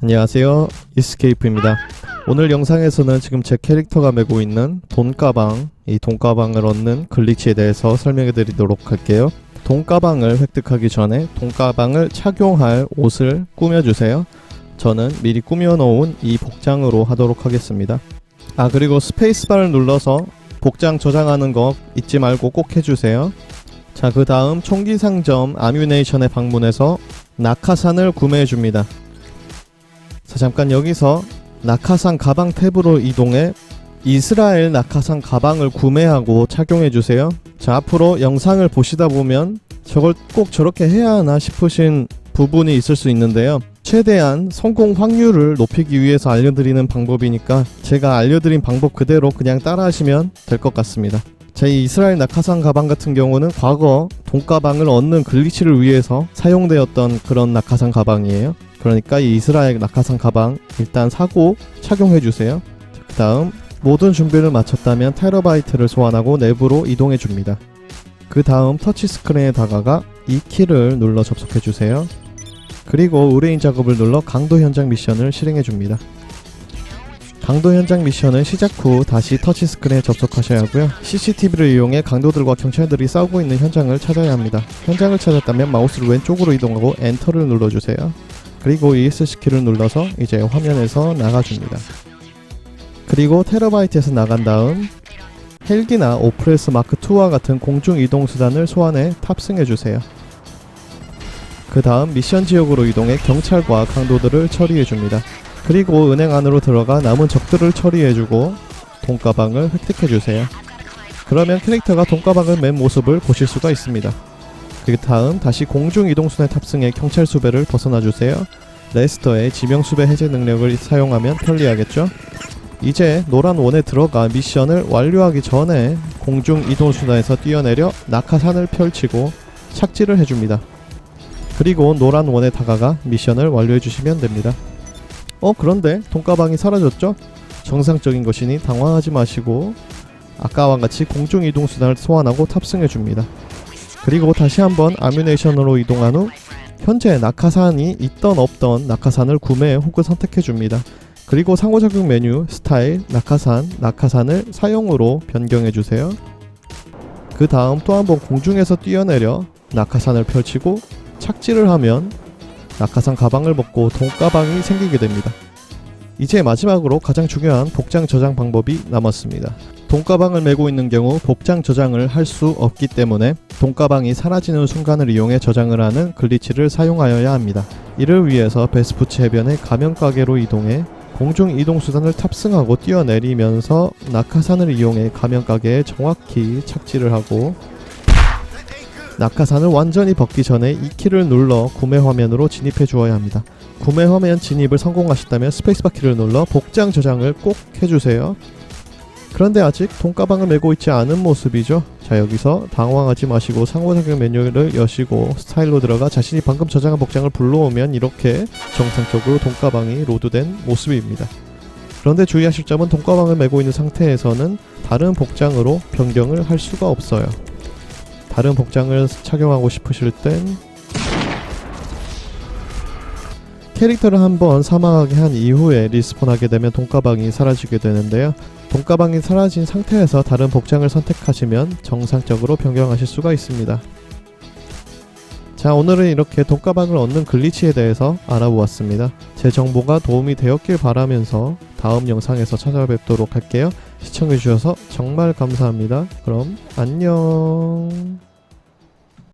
안녕하세요. 이스케이프입니다. 오늘 영상에서는 지금 제 캐릭터가 메고 있는 돈가방 이 돈가방을 얻는 글리치에 대해서 설명해 드리도록 할게요. 돈가방을 획득하기 전에 돈가방을 착용할 옷을 꾸며주세요. 저는 미리 꾸며놓은 이 복장으로 하도록 하겠습니다. 아 그리고 스페이스바를 눌러서 복장 저장하는 거 잊지 말고 꼭 해주세요. 자 그 다음 총기 상점 아뮤네이션에 방문해서 낙하산을 구매해 줍니다 자 잠깐 여기서 낙하산 가방 탭으로 이동해 이스라엘 낙하산 가방을 구매하고 착용해 주세요. 자 앞으로 영상을 보시다 보면 저걸 꼭 저렇게 해야 하나 싶으신 부분이 있을 수 있는데요. 최대한 성공 확률을 높이기 위해서 알려드리는 방법이니까 제가 알려드린 방법 그대로 그냥 따라 하시면 될 것 같습니다. 제 이스라엘 낙하산 가방 같은 경우는 과거 돈가방을 얻는 글리치를 위해서 사용되었던 그런 낙하산 가방이에요. 그러니까 이 이스라엘 낙하산 가방 일단 사고 착용해 주세요. 그 다음 모든 준비를 마쳤다면 테러바이트를 소환하고 내부로 이동해 줍니다. 그 다음 터치 스크린에 다가가 이 키를 눌러 접속해 주세요. 그리고 의뢰인 작업을 눌러 강도 현장 미션을 실행해 줍니다. 강도 현장 미션은 시작 후 다시 터치 스크린에 접속하셔야 하고요. CCTV를 이용해 강도들과 경찰들이 싸우고 있는 현장을 찾아야 합니다. 현장을 찾았다면 마우스를 왼쪽으로 이동하고 엔터를 눌러주세요. 그리고 ESC 키를 눌러서 이제 화면에서 나가줍니다. 그리고 테러바이트에서 나간 다음 헬기나 오프레스 마크 2와 같은 공중 이동 수단을 소환해 탑승해 주세요. 그 다음 미션 지역으로 이동해 경찰과 강도들을 처리해 줍니다. 그리고 은행 안으로 들어가 남은 적들을 처리해 주고 돈가방을 획득해 주세요. 그러면 캐릭터가 돈가방을 맨 모습을 보실 수가 있습니다. 그 다음 다시 공중 이동순에 탑승해 경찰 수배를 벗어나 주세요. 레스터의 지명 수배 해제 능력을 사용하면 편리하겠죠? 이제 노란 원에 들어가 미션을 완료하기 전에 공중 이동 수단에서 뛰어내려 낙하산을 펼치고 착지를 해줍니다. 그리고 노란 원에 다가가 미션을 완료해 주시면 됩니다. 어 그런데 돈가방이 사라졌죠? 정상적인 것이니 당황하지 마시고 아까와 같이 공중 이동 수단을 소환하고 탑승해 줍니다. 그리고 다시 한번 아뮤네이션으로 이동한 후 현재 낙하산이 있던 없던 낙하산을 구매 혹은 선택해 줍니다. 그리고 상호작용 메뉴 스타일 낙하산 낙하산을 사용으로 변경해 주세요. 그 다음 또 한번 공중에서 뛰어내려 낙하산을 펼치고 착지를 하면 낙하산 가방을 벗고 돈가방이 생기게 됩니다. 이제 마지막으로 가장 중요한 복장 저장 방법이 남았습니다. 돈가방을 메고 있는 경우 복장 저장을 할 수 없기 때문에 돈가방이 사라지는 순간을 이용해 저장을 하는 글리치를 사용하여야 합니다. 이를 위해서 베스푸치 해변의 가면 가게로 이동해 공중 이동 수단을 탑승하고 뛰어내리면서 낙하산을 이용해 가면 가게에 정확히 착지를 하고 낙하산을 완전히 벗기 전에 이 키를 눌러 구매 화면으로 진입해 주어야 합니다. 구매 화면 진입을 성공하셨다면 스페이스바 키를 눌러 복장 저장을 꼭 해주세요. 그런데 아직 돈가방을 메고 있지 않은 모습이죠. 자 여기서 당황하지 마시고 상호작용 메뉴를 여시고 스타일로 들어가 자신이 방금 저장한 복장을 불러오면 이렇게 정상적으로 돈가방이 로드된 모습입니다. 그런데 주의하실 점은 돈가방을 메고 있는 상태에서는 다른 복장으로 변경을 할 수가 없어요. 다른 복장을 착용하고 싶으실 땐 캐릭터를 한번 사망하게 한 이후에 리스폰하게 되면 돈가방이 사라지게 되는데요. 돈가방이 사라진 상태에서 다른 복장을 선택하시면 정상적으로 변경하실 수가 있습니다. 자 오늘은 이렇게 돈가방을 얻는 글리치에 대해서 알아보았습니다. 제 정보가 도움이 되었길 바라면서 다음 영상에서 찾아뵙도록 할게요. 시청해주셔서 정말 감사합니다. 그럼 안녕